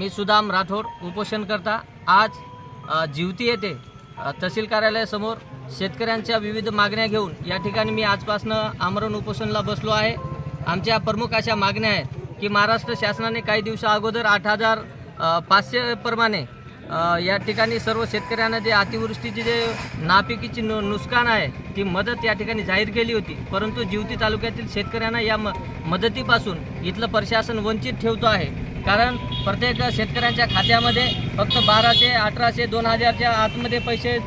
मी सुदाम राठोड उपोषणकर्ता. आज जिवती येथे तहसील कार्यालयासमोर शेतकऱ्यांच्या विविध मागण्या घेऊन या ठिकाणी मी आजपासनं आमरण उपोषणला बसलो आहे. आमच्या प्रमुख अशा मागण्या आहेत की महाराष्ट्र शासनाने काही दिवसा अगोदर आठ हजार पाचशे प्रमाणे या ठिकाणी सर्व शेतकऱ्यांना जे अतिवृष्टीची जे नापिकीची नु नुकसान आहे ती मदत या ठिकाणी जाहीर केली होती. परंतु जिवती तालुक्यातील शेतकऱ्यांना या म मदतीपासून इथलं प्रशासन वंचित ठेवतो आहे. कारण प्रत्येक शेतकऱ्यांच्या खात्यामध्ये फक्त बाराशे अठराशे दोन हजारच्या आतमध्ये पैसे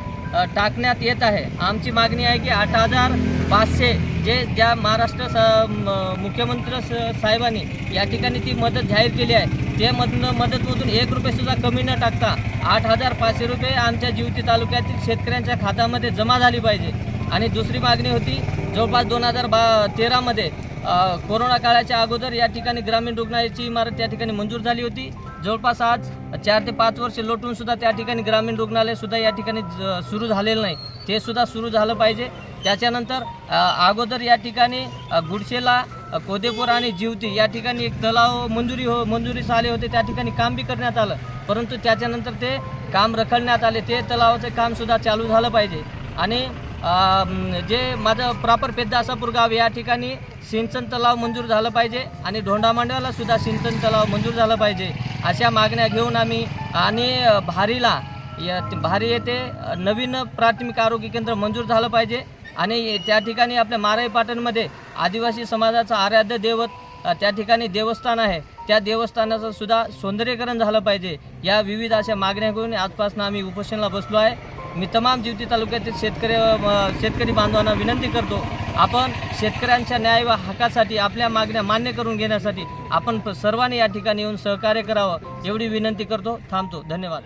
टाकण्यात येत आहे. आमची मागणी आहे की आठ हजार पाचशे जे ज्या महाराष्ट्र स म- मुख्यमंत्री स- साहेबांनी या ठिकाणी ती मदत जाहीर केली आहे ते मधनं मदतमधून एक रुपयेसुद्धा कमी न टाकता आठ हजार पाचशे रुपये आमच्या जिवती तालुक्यातील शेतकऱ्यांच्या खात्यामध्ये जमा झाली पाहिजे. आणि दुसरी मागणी होती जवळपास दोन हजार बा तेरामध्ये कोरोना काळाच्या अगोदर या ठिकाणी ग्रामीण रुग्णालयाची इमारत त्या ठिकाणी मंजूर झाली होती. जवळपास आज चार ते पाच वर्ष लोटून सुद्धा त्या ठिकाणी ग्रामीण रुग्णालयसुद्धा या ठिकाणी सुरू झालेलं नाही. ते सुद्धा सुरू झालं पाहिजे. त्याच्यानंतर अगोदर या ठिकाणी गुडशेला कोदेपूर आणि जिवती या ठिकाणी एक तलाव मंजुरी हो मंजुरीस आले होते. त्या ठिकाणी काम बी करण्यात आलं. परंतु त्याच्यानंतर ते काम रखडण्यात आले. ते तलावाचं कामसुद्धा चालू झालं पाहिजे. आणि जे माझं प्रॉपर पेद्दासापूर गाव या ठिकाणी सिंचन तलाव मंजूर झालं पाहिजे आणि धोंडामांडवाला सुद्धा सिंचन तलाव मंजूर झालं पाहिजे अशा मागण्या घेऊन आम्ही आणि भारीला या भारी येथे नवीन प्राथमिक आरोग्य केंद्र मंजूर झालं पाहिजे आणि त्या ठिकाणी आपल्या माराई पाटणमध्ये आदिवासी समाजाचं आराध्य दैवत त्या ठिकाणी देवस्थान आहे. त्या देवस्थानाचं सुद्धा सौंदर्यीकरण झालं पाहिजे. या विविध अशा मागण्या घेऊन आजपासून आम्ही उपोषणाला बसलो आहे. मी तमाम जिवती तालुक्यातील शेतकरी शेतकरी बांधवांना विनंती करतो आपण शेतकऱ्यांच्या न्याय व हक्कासाठी आपल्या मागण्या मान्य करून घेण्यासाठी आपण सर्वांनी या ठिकाणी येऊन सहकार्य करावं एवढी विनंती करतो थांबतो धन्यवाद.